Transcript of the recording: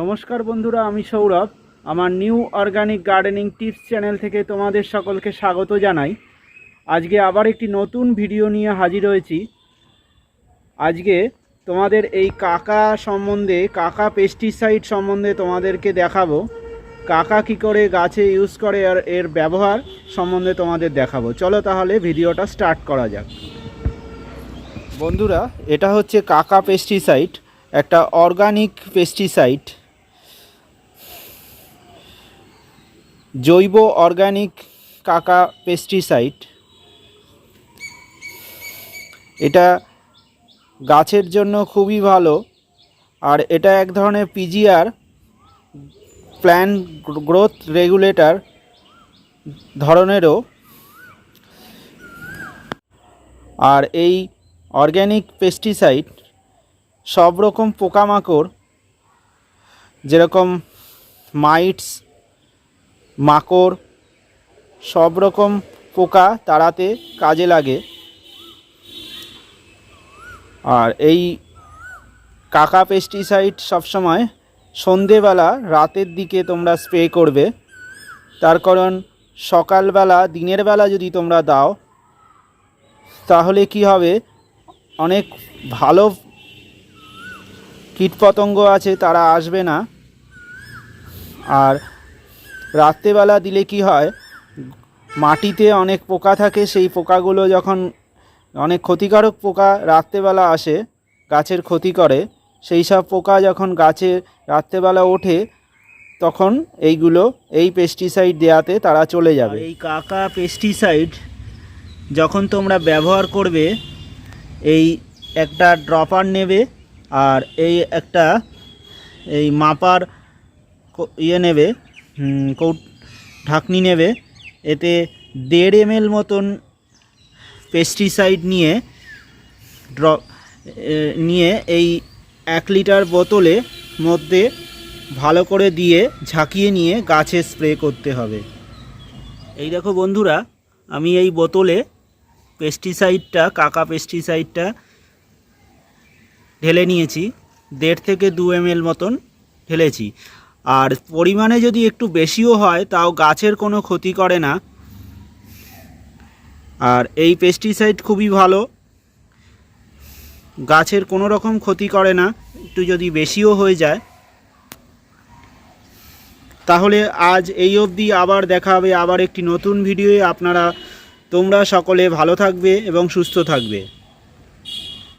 নমস্কার বন্ধুরা, আমি সৌরভ। আমার new organic gardening tips channel থেকে তোমাদের সকলকে স্বাগত জানাই। আজকে আবার একটি নতুন ভিডিও নিয়ে হাজির হয়েছি। আজকে তোমাদের এই কাকা সম্বন্ধে, কাকা পেস্টিসাইড সম্বন্ধে তোমাদেরকে দেখাবো। কাকা কি করে গাছে ইউজ করে আর এর ব্যবহার সম্বন্ধে তোমাদের দেখাবো। চলো তাহলে ভিডিওটা স্টার্ট করা যাক। বন্ধুরা, এটা হচ্ছে কাকা পেস্টিসাইড একটা অর্গানিক পেস্টিসাইড জৈব অর্গানিক কাকা পেস্টিসাইড। এটা গাছের জন্য খুবই ভালো। আর এটা এক ধরনের পিজিআর প্ল্যান গ্রোথ রেগুলেটর ধরনেরও। আর এই অর্গ্যানিক পেস্টিসাইড সব রকম পোকামাকড়, যেরকম মাইটস মাকড়, সব রকম পোকা তাড়াতে কাজে লাগে। আর এই কাকা পেস্টিসাইড সবসময় সন্ধেবেলা রাতের দিকে তোমরা স্প্রে করবে। তার কারণ সকালবেলা, দিনের বেলা যদি তোমরা দাও, তাহলে কি হবে? অনেক ভালো কীটপতঙ্গ আছে, তারা আসবে না। আর রাত্রেবেলা দিলে কি হয়? মাটিতে অনেক পোকা থাকে, সেই পোকাগুলো যখন অনেক ক্ষতিকারক পোকা রাত্রেবেলা আসে, গাছের ক্ষতি করে, সেই সব পোকা যখন গাছে রাত্রেবেলা ওঠে, তখন এইগুলো এই পেস্টিসাইড দেওয়াতে তারা চলে যাবে। এই কাকা পেস্টিসাইড যখন তোমরা ব্যবহার করবে, এই একটা ড্রপার নেবে আর এই একটা এই মাপার ইয়ে নেবে কৌ ঢাকনি নেবে। এতে দেড় এম মতন পেস্টিসাইড নিয়ে ড্র নিয়ে এই এক লিটার বোতলে মধ্যে ভালো করে দিয়ে ঝাঁকিয়ে নিয়ে গাছে স্প্রে করতে হবে। এই দেখো বন্ধুরা, আমি এই বোতলে পেস্টিসাইডটা কাকা পেস্টিসাইডটা ঢেলে নিয়েছি। দেড় থেকে দু এম এল মতন ঢেলেছি। আর পরিমাণে যদি একটু বেশিও হয়, তাও গাছের কোনো ক্ষতি করে না। আর এই পেস্টিসাইড খুবই ভালো। গাছের কোনো রকম ক্ষতি করে না, একটু যদি বেশিও হয়ে যায়। তাহলে আজ এই অবধি আবার দেখা হবে আবার একটি নতুন ভিডিওয়ে আপনারা, তোমরা সকলে ভালো থাকবে এবং সুস্থ থাকবে।